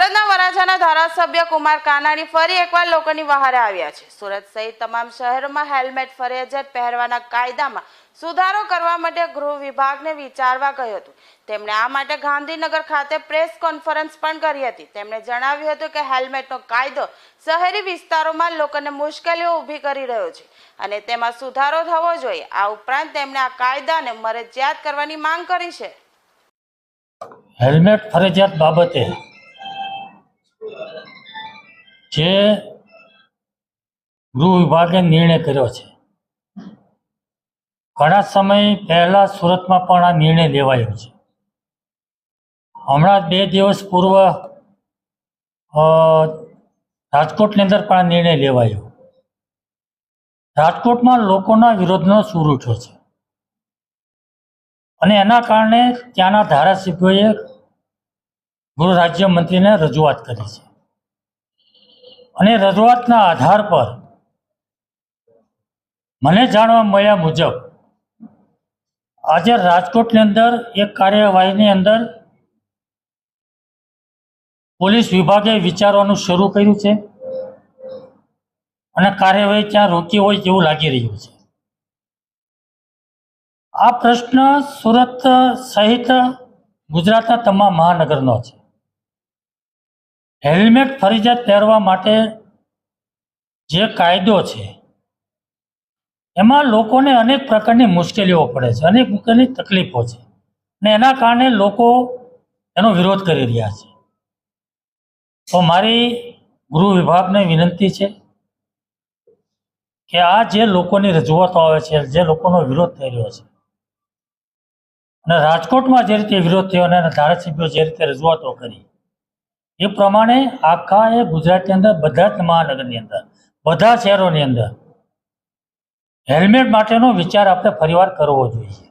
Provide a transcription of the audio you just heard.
ધારાસભ્ય કુમાર કાનાણી ફરી એકવાર લોકોની વહારે આવ્યા છે. સુરત સહિત તમામ શહેરોમાં હેલ્મેટ ફરજિયાત પહેરવાના કાયદામાં સુધારો કરવા માટે ગૃહ વિભાગને વિચારવા કહ્યું હતું. તેમણે આ માટે ગાંધીનગર ખાતે પ્રેસ કોન્ફરન્સ પણ કરી હતી. તેમણે જણાવ્યું હતું કે હેલ્મેટનો કાયદો શહેરી વિસ્તારોમાં લોકોને મુશ્કેલીઓ ઊભી કરી રહ્યો છે અને તેમાં સુધારો થવો જોઈએ. આ ઉપરાંત તેમણે આ કાયદાને મરજિયાત કરવાની માંગ કરી છે. હેલ્મેટ ફરજિયાત બાબતે જે ગૃહ વિભાગે નિર્ણય કર્યો છે. ઘણા સમય પહેલા સુરતમાં પણ આ નિર્ણય લેવાયો છે. હમણાં બે દિવસ પૂર્વ રાજકોટની અંદર પણ આ નિર્ણય લેવાયો. રાજકોટમાં લોકોના વિરોધનો સૂર ઉઠ્યો છે. અને એના કારણે ત્યાંના ધારાસભ્યોએ ગૃહ રાજ્યમંત્રીને રજૂઆત કરી છે. અને રજૂઆતના આધાર પર મને જાણવા મળ્યા મુજબ આજે રાજકોટની અંદર એક કાર્યવાહીની અંદર પોલીસ વિભાગે વિચારવાનું શરૂ કર્યું છે અને કાર્યવાહી ત્યાં રોકી હોય તેવું લાગી રહ્યું છે. આ પ્રશ્ન સુરત સહિત ગુજરાતના તમામ મહાનગરનો છે. હેલ્મેટ ફરજિયાત પહેરવા માટે જે કાયદો છે, એમાં લોકોને અનેક પ્રકારની મુશ્કેલીઓ પડે છે, અનેક પ્રકારની તકલીફો છે અને એના કારણે લોકો એનો વિરોધ કરી રહ્યા છે. તો મારી ગૃહ વિભાગને વિનંતી છે કે આ જે લોકોની રજૂઆતો આવે છે, જે લોકોનો વિરોધ થઈ રહ્યો છે અને રાજકોટમાં જે રીતે વિરોધ થયો અને ધારાસભ્યો જે રીતે રજૂઆતો કરી એ પ્રમાણે આખા એ ગુજરાતની અંદર, બધા જ મહાનગરની અંદર, બધા શહેરોની અંદર, હેલ્મેટ માટેનો વિચાર આપણે ફરીવાર કરવો જોઈએ.